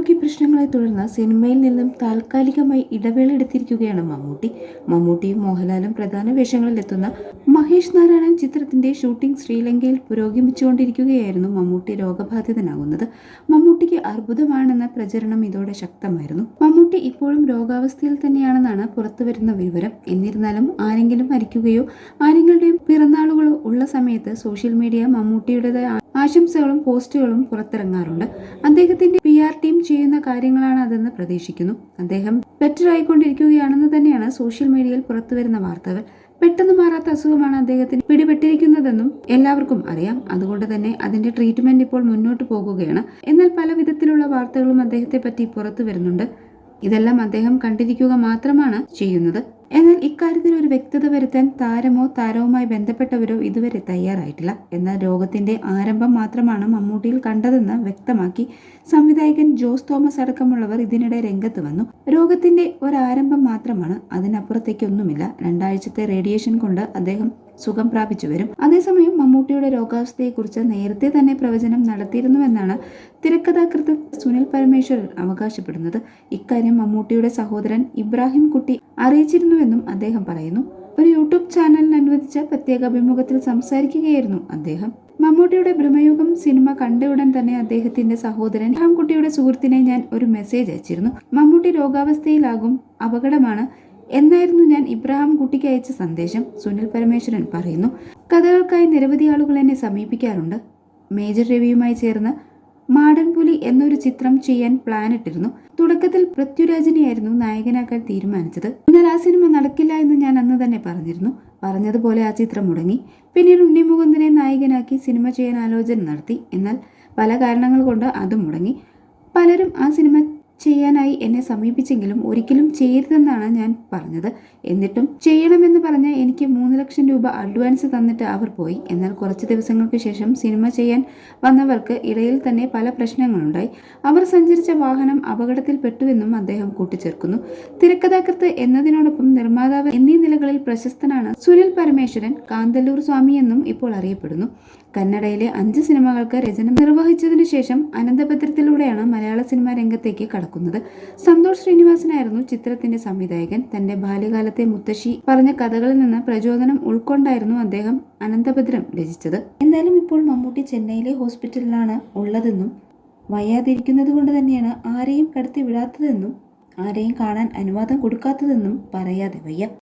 ആരോഗ്യ പ്രശ്നങ്ങളെ തുടർന്ന് സിനിമയിൽ നിന്നും താൽക്കാലികമായി ഇടവേള എടുത്തിരിക്കുകയാണ് മമ്മൂട്ടി. മമ്മൂട്ടിയും മോഹൻലാലും പ്രധാന വേഷങ്ങളിലെത്തുന്ന മഹേഷ് നാരായണൻ ചിത്രത്തിന്റെ ഷൂട്ടിംഗ് ശ്രീലങ്കയിൽ പുരോഗമിച്ചുകൊണ്ടിരിക്കുകയായിരുന്നു മമ്മൂട്ടി രോഗബാധിതനാകുന്നത്. മമ്മൂട്ടിക്ക് അർബുദമാണെന്ന പ്രചരണം ഇതോടെ ശക്തമായിരുന്നു. മമ്മൂട്ടി ഇപ്പോഴും രോഗാവസ്ഥയിൽ തന്നെയാണെന്നാണ് പുറത്തുവരുന്ന വിവരം. എന്നിരുന്നാലും ആരെങ്കിലും മരിക്കുകയോ ആരെങ്കിലും പിറന്നാളുകളോ ഉള്ള സമയത്ത് സോഷ്യൽ മീഡിയ മമ്മൂട്ടിയുടേതായ ആശംസകളും പോസ്റ്റുകളും പുറത്തിറങ്ങാറുണ്ട്. അദ്ദേഹത്തിന്റെ ആർ ടീം ചെയ്യുന്ന കാര്യങ്ങളാണ് അതെന്ന് പ്രതീക്ഷിക്കുന്നു. അദ്ദേഹം ബെറ്റർ ആയിക്കൊണ്ടിരിക്കുകയാണെന്ന് തന്നെയാണ് സോഷ്യൽ മീഡിയയിൽ പുറത്തു വരുന്ന വാർത്തകൾ. പെട്ടെന്ന് മാറാത്ത അസുഖമാണ് അദ്ദേഹത്തിന് പിടിപെട്ടിരിക്കുന്നതെന്നും എല്ലാവർക്കും അറിയാം. അതുകൊണ്ട് തന്നെ അതിന്റെ ട്രീറ്റ്മെന്റ് ഇപ്പോൾ മുന്നോട്ട് പോകുകയാണ്. എന്നാൽ പല വിധത്തിലുള്ള വാർത്തകളും അദ്ദേഹത്തെ പറ്റി പുറത്തു വരുന്നുണ്ട് ഇതെല്ലാം അദ്ദേഹം കണ്ടിരിക്കുക മാത്രമാണ് ചെയ്യുന്നത്. എന്നാൽ ഇക്കാര്യത്തിൽ ഒരു വ്യക്തത വരുത്താൻ താരമോ താരവുമായി ബന്ധപ്പെട്ടവരോ ഇതുവരെ തയ്യാറായിട്ടില്ല. എന്നാൽ രോഗത്തിന്റെ ആരംഭം മാത്രമാണ് മമ്മൂട്ടിയിൽ കണ്ടതെന്ന് വ്യക്തമാക്കി സംവിധായകൻ ജോസ് തോമസ് അടക്കമുള്ളവർ ഇതിനിടെ രംഗത്ത് വന്നു. രോഗത്തിന്റെ ഒരാരംഭം മാത്രമാണ് അതിനപ്പുറത്തേക്കൊന്നുമില്ല. രണ്ടാഴ്ചത്തെ റേഡിയേഷൻ കൊണ്ട് അദ്ദേഹം സുഖം പ്രാപിച്ചു വരും. അതേസമയം മമ്മൂട്ടിയുടെ രോഗാവസ്ഥയെക്കുറിച്ച് നേരത്തെ തന്നെ പ്രവചനം നടത്തിയിരുന്നുവെന്നാണ് തിരക്കഥാകൃത്ത് സുനിൽ പരമേശ്വരൻ അവകാശപ്പെടുന്നത്. ഇക്കാര്യം മമ്മൂട്ടിയുടെ സഹോദരൻ ഇബ്രാഹിം കുട്ടി അറിയിച്ചിരുന്നുവെന്നും അദ്ദേഹം പറയുന്നു. ഒരു യൂട്യൂബ് ചാനലിന് അനുവദിച്ച പ്രത്യേക അഭിമുഖത്തിൽ സംസാരിക്കുകയായിരുന്നു അദ്ദേഹം. മമ്മൂട്ടിയുടെ ഭ്രമയുഗം സിനിമ കണ്ട ഉടൻ തന്നെ അദ്ദേഹത്തിന്റെ സഹോദരൻ ഇബ്രാഹിം കുട്ടിയുടെ സുഹൃത്തിനെ ഞാൻ ഒരു മെസ്സേജ് അയച്ചിരുന്നു. മമ്മൂട്ടി രോഗാവസ്ഥയിലാകും അപകടമാണ്. എന്നായിരുന്നു ഞാൻ ഇബ്രാഹിം കുട്ടിക്ക് അയച്ച സന്ദേശം. സുനിൽ പരമേശ്വരൻ പറയുന്നു കഥകൾക്കായി നിരവധി ആളുകൾ എന്നെ സമീപിക്കാറുണ്ട്. മേജർ രവിയുമായി ചേർന്ന് മാടൻപുലി എന്നൊരു ചിത്രം ചെയ്യാൻ പ്ലാൻ ഇട്ടിരുന്നു. തുടക്കത്തിൽ പൃഥ്വിരാജിനെയായിരുന്നു നായകനാക്കാൻ തീരുമാനിച്ചത്. എന്നാൽ ആ സിനിമ നടക്കില്ല എന്ന് ഞാൻ അന്ന് തന്നെ പറഞ്ഞിരുന്നു. പറഞ്ഞതുപോലെ ആ ചിത്രം മുടങ്ങി. പിന്നീട് ഉണ്ണി ഉണ്ണിമുകുന്ദനെ നായകനാക്കി സിനിമ ചെയ്യാൻ ആലോചന നടത്തി. എന്നാൽ പല കാരണങ്ങൾ കൊണ്ട് അതും മുടങ്ങി. പലരും ആ സിനിമ ചെയ്യാനായി എന്നെ സമീപിച്ചെങ്കിലും ഒരിക്കലും ചെയ്യരുതെന്നാണ് ഞാൻ പറഞ്ഞത്. എന്നിട്ടും ചെയ്യണമെന്ന് പറഞ്ഞ് എനിക്ക് മൂന്ന് ലക്ഷം രൂപ അഡ്വാൻസ് തന്നിട്ട് അവർ പോയി. എന്നാൽ കുറച്ച് ദിവസങ്ങൾക്ക് ശേഷം സിനിമ ചെയ്യാൻ വന്നവർക്ക് ഇടയിൽ തന്നെ പല പ്രശ്നങ്ങളുണ്ടായി. അവർ സഞ്ചരിച്ച വാഹനം അപകടത്തിൽപ്പെട്ടുവെന്നും അദ്ദേഹം കൂട്ടിച്ചേർക്കുന്നു. തിരക്കഥാകൃത്ത് എന്നതിനോടൊപ്പം നിർമ്മാതാവ് എന്നീ നിലകളിൽ പ്രശസ്തനാണ് സുനിൽ പരമേശ്വരൻ കാന്തല്ലൂർ സ്വാമി എന്നും ഇപ്പോൾ അറിയപ്പെടുന്നു. കന്നഡയിലെ അഞ്ച് സിനിമകൾക്ക് രചന നിർവഹിച്ചതിനു ശേഷം അനന്തപത്രത്തിലൂടെയാണ് മലയാള സിനിമാ രംഗത്തേക്ക് കടക്കുന്നത് സന്തോഷ് ശ്രീനിവാസനായിരുന്നു ചിത്രത്തിന്റെ സംവിധായകൻ. തന്റെ ബാല്യകാലത്തെ മുത്തശ്ശി പറഞ്ഞ കഥകളിൽ നിന്ന് പ്രചോദനം ഉൾക്കൊണ്ടായിരുന്നു അദ്ദേഹം അനന്തഭദ്രം രചിച്ചത്. എന്തായാലും ഇപ്പോൾ മമ്മൂട്ടി ചെന്നൈയിലെ ഹോസ്പിറ്റലിലാണ് ഉള്ളതെന്നും വയ്യാതിരിക്കുന്നത് കൊണ്ട് തന്നെയാണ് ആരെയും കടത്തി വിടാത്തതെന്നും ആരെയും കാണാൻ അനുവാദം കൊടുക്കാത്തതെന്നും പറയാതെ വയ്യ.